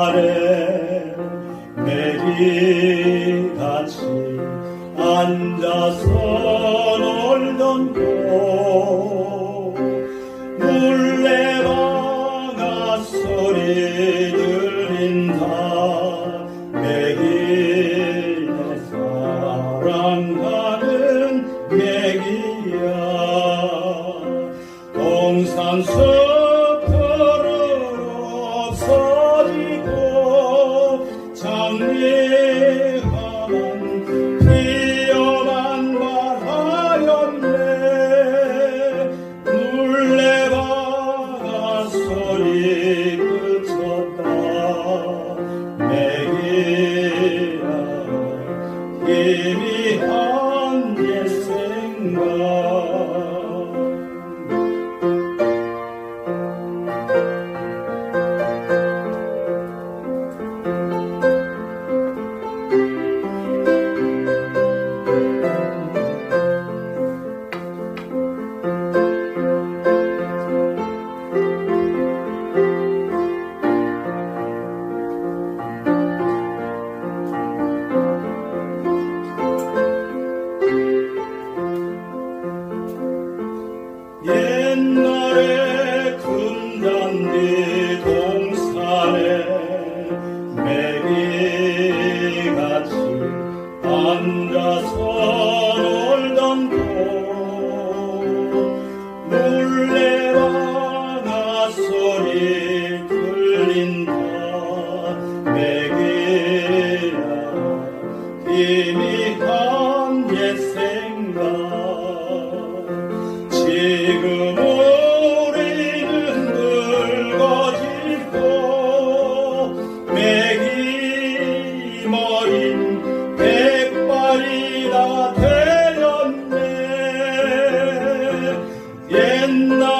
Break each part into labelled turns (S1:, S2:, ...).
S1: 옛날에 매기같이 앉아서 놀던 곳 물레방아 소리 들린다. 매기의 사랑하는 매 Kimi 매기야. 희미한 옛 생각. 지금 우리는 늙어지고 맥이 머린 백발이 다 되었네. 옛날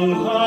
S1: 사